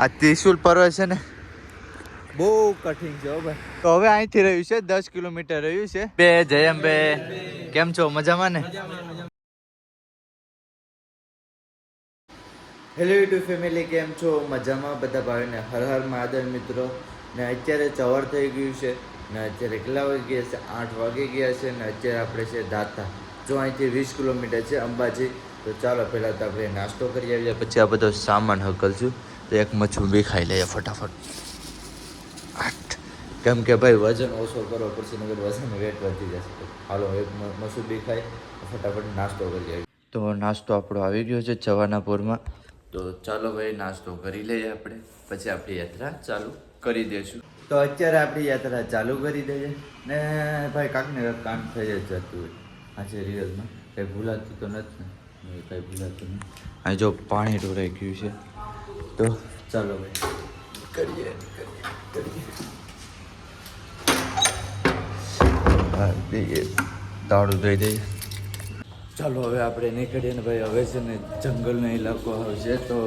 આ ત્રિશુલ પર્વત છે ને. બહુ કઠિન છે ભાઈ. તો હવે અહીંથી રહ્યું છે દસ કિલોમીટર રહ્યું છે. બે જયમ બે. કેમ છો? મજામાં ને? હેલો યુટ્યુબ ફેમિલી કેમ છો? મજામાં બધા ભાઈને? હર હર મહાદેવ મિત્રો. ને અત્યારે ચવર થઈ ગયું છે ને અત્યારે કેટલા વાગી ગયા છે? આઠ વાગી ગયા છે ને અત્યારે આપણે છે દાતા. જો અહીંથી વીસ કિલોમીટર છે અંબાજી તો ચાલો પહેલાં તો આપણે નાસ્તો કરી આવીએ પછી આ બધો સામાન હકલશું. તો એક મચ્છું બી ખાઈ લઈએ ફટાફટ. આઠ. કેમ કે ભાઈ, વજન ઓછો કરવો પડશે નગર વજન વેટ વધી જશે. હાલો, એક મસૂર બી ખાઈ ફટાફટ નાસ્તો કરી આવીએ. તો નાસ્તો આપણો આવી ગયો છે જવાનાપુરમાં. તો ચાલો ભાઈ, નાસ્તો કરી લઈએ આપણે. પછી આપણી યાત્રા ચાલુ કરી દઈશું. તો અત્યારે આપણી યાત્રા ચાલુ કરી દઈએ. ને ભાઈ, કાંકને કામ થઈ જ જતું હોય. આજે રિયલમાં. કંઈ ભૂલાતું તો નથી ને કંઈ ભૂલાતું નહીં. આ જો પાણી ઢોરાઈ ગયું છે. તો ચાલો ભાઈ. કરીએ કરીએ દઈએ તાળું દઈ દઈએ. ચાલો હવે આપણે નીકળીએ ને ભાઈ હવે છે ને જંગલનો ઇલાકો આવશે તો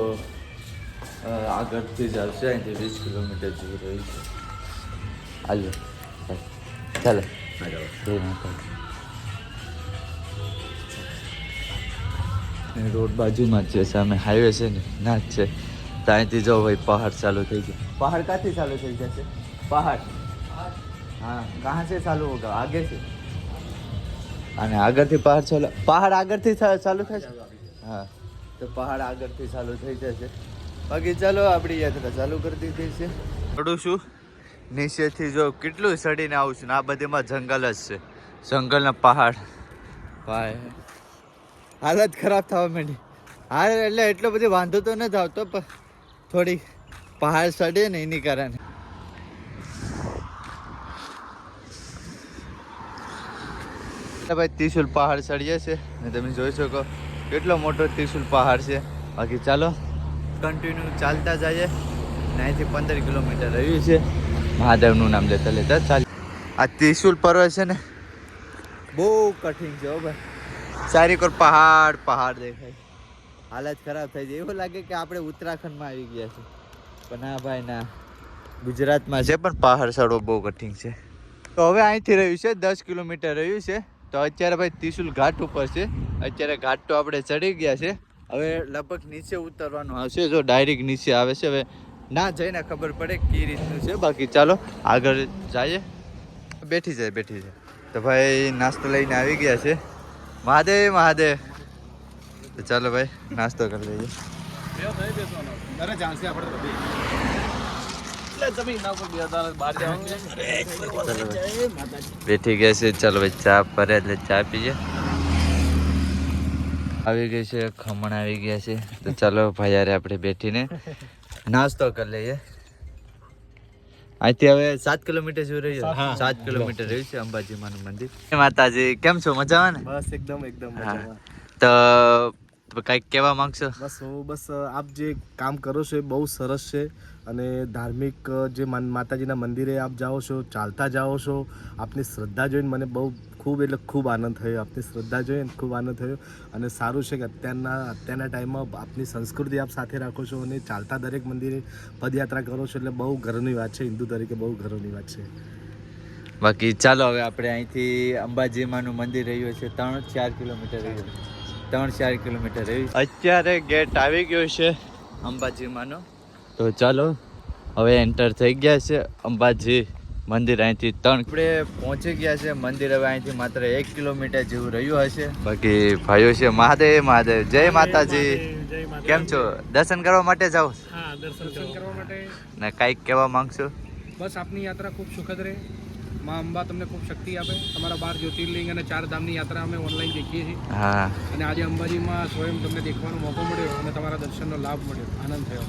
આગળથી જ આવશે અહીંથી વીસ કિલોમીટર જેવું રહ્યું છે. હાલો ચાલો. રોડ બાજુમાં જ છે સામે હાઈવે છે ને ના જ છે. ત્યાંથી જો ભાઈ પહાડ ચાલુ થઈ ગયો. પહાડ ક્યાંથી ચાલુ થઈ જશે? પહાડ. હા કહાં છે ચાલુ હોગા? આગે છે અને આગળથી પહાડ ચાલુ પહાડ આગળથી ચાલુ થશે હા. તો પહાડ આગળથી ચાલુ થઈ જશે. બાકી ચાલો આપણી યાત્રા ચાલુ કરી થઈ છે. થોડું શું નીચેથી જો કેટલું ચડીને આવું છું ને આ બધીમાં જંગલ જ છે. જંગલના પહાડ. ભાઈ હાલત ખરાબ થવા માંડી. હા એટલે એટલો બધો વાંધો તો નથી આવતો પણ થોડી પહાડ સડે ને એની કારણે. ભાઈ ત્રિશુલ પહાડ ચડીએ છે. ને તમે જોઈ શકો કેટલો મોટો ત્રિશુલ પહાડ છે. બાકી ચાલો કન્ટિન્યુ ચાલતા જઈએ. ને પંદર કિલોમીટર રહ્યું છે. મહાદેવનું નામ લેતા લેતા ચાલ. આ ત્રિશુલ પર્વત છે ને, બહુ કઠિન છે હો ભાઈ. ચારે કોર પહાડ પહાડ દેખાય. હાલત ખરાબ થઈ જાય. એવું લાગે કે આપણે ઉત્તરાખંડમાં આવી ગયા છે. પણ ના ભાઈ ના. ગુજરાતમાં છે પણ પહાડ ચડવો બહુ કઠિન છે. તો હવે અહીંથી રહ્યું છે દસ કિલોમીટર રહ્યું છે. તો અત્યારે ભાઈ ત્રિશુલ ઘાટ ઉપર છે. અત્યારે ઘાટ તો આપણે ચડી ગયા છે. હવે લગભગ નીચે ઉતરવાનું આવશે. જો ડાયરેક્ટ નીચે આવે છે. હવે ના જઈને ખબર પડે કઈ રીતનું છે. બાકી ચાલો આગળ જઈએ. બેઠી જાય બેઠી જાય. તો ભાઈ નાસ્તો લઈને આવી ગયા છે. મહાદેવ મહાદેવ. તો ચાલો ભાઈ નાસ્તો કરી લઈએ. બેઠી ગયા છે ચાલો ભાઈ ચા પરે એટલે ચા પીએ. આવી ગઈ છે ખમણ આવી ગયા છે. તો ચાલો ભાઈ યારે આપણે બેઠીને નાસ્તો કરી લઈએ. અહીંથી હવે સાત કિલોમીટર જેવું રહ્યું. સાત કિલોમીટર રહ્યું છે અંબાજી માનું મંદિર. માતાજી કેમ છો? મજામાં ને? બસ એકદમ એકદમ હા. તો કંઈક કહેવા માંગશો? બસ હું બસ આપ જે કામ કરો છો એ બહુ સરસ છે અને ધાર્મિક જે માતાજીના મંદિરે આપ જાઓ છો ચાલતા જાઓ છો આપની શ્રદ્ધા જોઈને મને બહુ ખૂબ એટલે ખૂબ આનંદ થયો. આપની શ્રદ્ધા જોઈને ખૂબ આનંદ થયો અને સારું છે કે અત્યારના અત્યારના ટાઈમમાં આપની સંસ્કૃતિ આપ સાથે રાખો છો અને ચાલતા દરેક મંદિરે પદયાત્રા કરો છો એટલે બહુ ગર્વની વાત છે હિન્દુ તરીકે બહુ ગર્વની વાત છે. બાકી ચાલો હવે આપણે અહીંથી અંબાજી માનું મંદિર રહ્યું છે ત્રણ ચાર કિલોમીટર રહ્યું ત્રણ ચાર કિલોમીટર રહ્યું અત્યારે ગેટ આવી ગયો છે. અંબાજીમાંનો. તો ચાલો હવે એન્ટર થઈ ગયા છે અંબાજી મંદિર અહીંથી ત્રણ આપણે પહોંચી ગયા છે મંદિર હવે અહીંથી માત્ર એક કિલોમીટર જેવું રહ્યું હશે. બાકી ભાઈઓ છે મહાદેવ મહાદેવ. જય માતાજી. કેમ છો? દર્શન કરવા માટે જાઓ? દર્શન કરવા માટે. ને કાંઈક કહેવા માંગશો? બસ આપની યાત્રા ખૂબ સુખદ રહે. માં અંબા તમને ખૂબ શક્તિ આપે. તમારા બાર જ્યોતિર્લિંગ અને ચાર ધામની યાત્રા અમે ઓનલાઈન દેખીએ છીએ. હા. અને આજે અંબાજીમાં સ્વયં તમને દેખવાનો મોકો મળ્યો અને તમારા દર્શનનો લાભ મળ્યો. આનંદ થયો.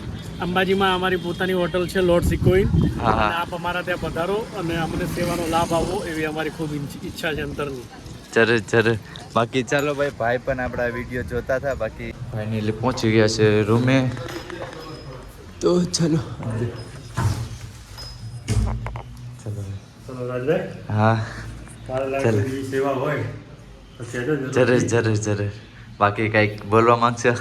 અંબાજીમાં અમારી પોતાની હોટલ છે લોર્ડ સિકોઈન. અને આપ અમારા ત્યાં પધારો અને અમને સેવાનો લાભ આવો એવી અમારી ખૂબ ઈચ્છ- ઈચ્છા છે અંતરની. જરૂર જરૂર. બાકી ચાલો ભાઈ ભાઈ પણ આપણા વીડિયો જોતા હતા. બાકી ભાઈની પહોંચી ગયા છે રૂમે. તો ચલો. હા. ચાલો. સેવા હોય. જરૂર. જરૂર જરૂર બાકી કંઈક બોલવા માંગશો?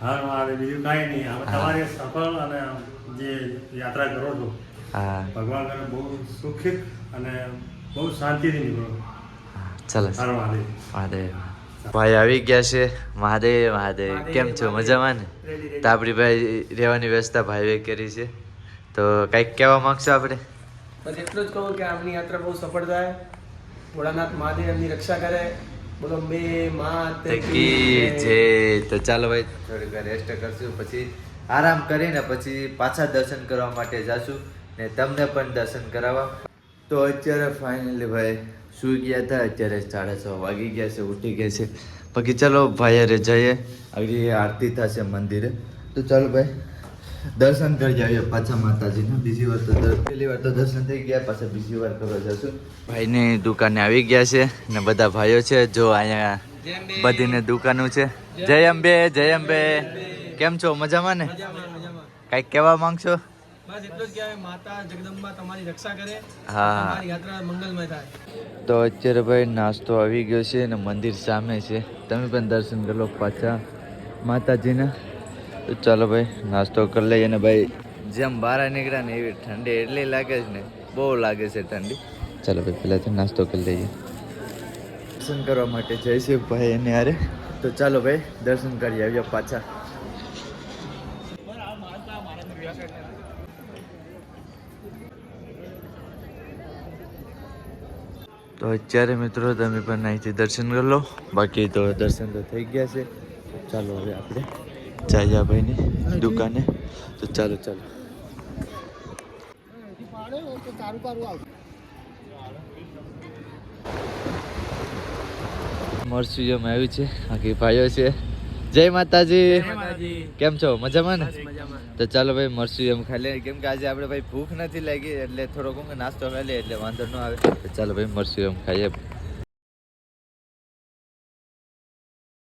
હા મારે બીજું કાંઈ નહીં. હવે તમારી સફળ અને જે યાત્રા કરો છો હા. ભગવાન કરે બહુ સુખિત અને બહુ શાંતિથી નીકળો ચાલો. મહાદેવ. મહાદેવ. ભાઈ આવી ગયા છે. મહાદેવ મહાદેવ. કેમ છો? મજામાં ને? તો આપણી ભાઈ રહેવાની વ્યવસ્થા ભાઈએ કરી છે. તો કંઈક કહેવા માંગશો આપણે? બસ એટલું જ કહું કે આમની યાત્રા બહુ સફળ થાય. ભોળાનાથ મહાદેવ એમની રક્ષા કરે. બોલો બે માત કી જે તો ચાલો ભાઈ. થોડીક રેસ્ટ કરશું પછી આરામ કરીને પછી પાછા દર્શન કરવા માટે જાશું ને તમને પણ દર્શન કરાવવા. તો અત્યારે ફાઇનલી ભાઈ સુઈ ગયા હતા. અત્યારે સાડા છ વાગી ગયા છે ઉઠી ગયા છે. બાકી ચાલો ભાઈ અરે જઈએ. આગળ આરતી થશે મંદિરે. તો ચાલો ભાઈ. દર્શન કરી આવીએ પાછા માતાજીના. બીજી વાર તો પહેલી વાર તો દર્શન થઈ ગયા પાછા બીજી વાર કરવા જશું. ભાઈની દુકાને આવી ગયા છે ને બધા ભાઈઓ છે જો અહીંયા બધીને દુકાનો છે. જય અંબે જય અંબે. કેમ છો? મજામાં ને? કંઈક કહેવા માંગશો? તો અત્યારે ભાઈ નાસ્તો આવી ગયો છે ને મંદિર સામે છે. તમે પણ દર્શન કરી પાછા માતાજીના. તો ચાલો ભાઈ, નાસ્તો કરી લઈએ ને ભાઈ. જેમ બહાર નીકળ્યા ને એવી ઠંડી એટલી લાગે છે ને, બહુ લાગે છે ઠંડી. ચાલો ભાઈ પહેલાં તો નાસ્તો કરી લઈએ. દર્શન કરવા માટે જઈશું ભાઈ એને હારે. તો ચાલો ભાઈ, દર્શન કરી આવ્યા પાછા. તો અત્યારે મિત્રો તમે પણ અહીંથી દર્શન કરી લો. બાકી તો દર્શન તો થઈ ગયા છે. ચાલો હવે આપણે જઈએ ભાઈની દુકાને. તો ચાલો ચાલો. મરસુયમ આવ્યું છે બાકી ભાઈઓ છે. જય માતાજી. કેમ છો? મજામાં ને? તો ચાલો ભાઈ મરસું એમ ખાઈ લઈએ. કેમ કે આજે આપણે ભાઈ ભૂખ નથી લાગી એટલે થોડોક કે નાસ્તો ખાઈ લઈએ એટલે વાંધો ન આવે. તો ચાલો ભાઈ મરસું એમ ખાઈએ.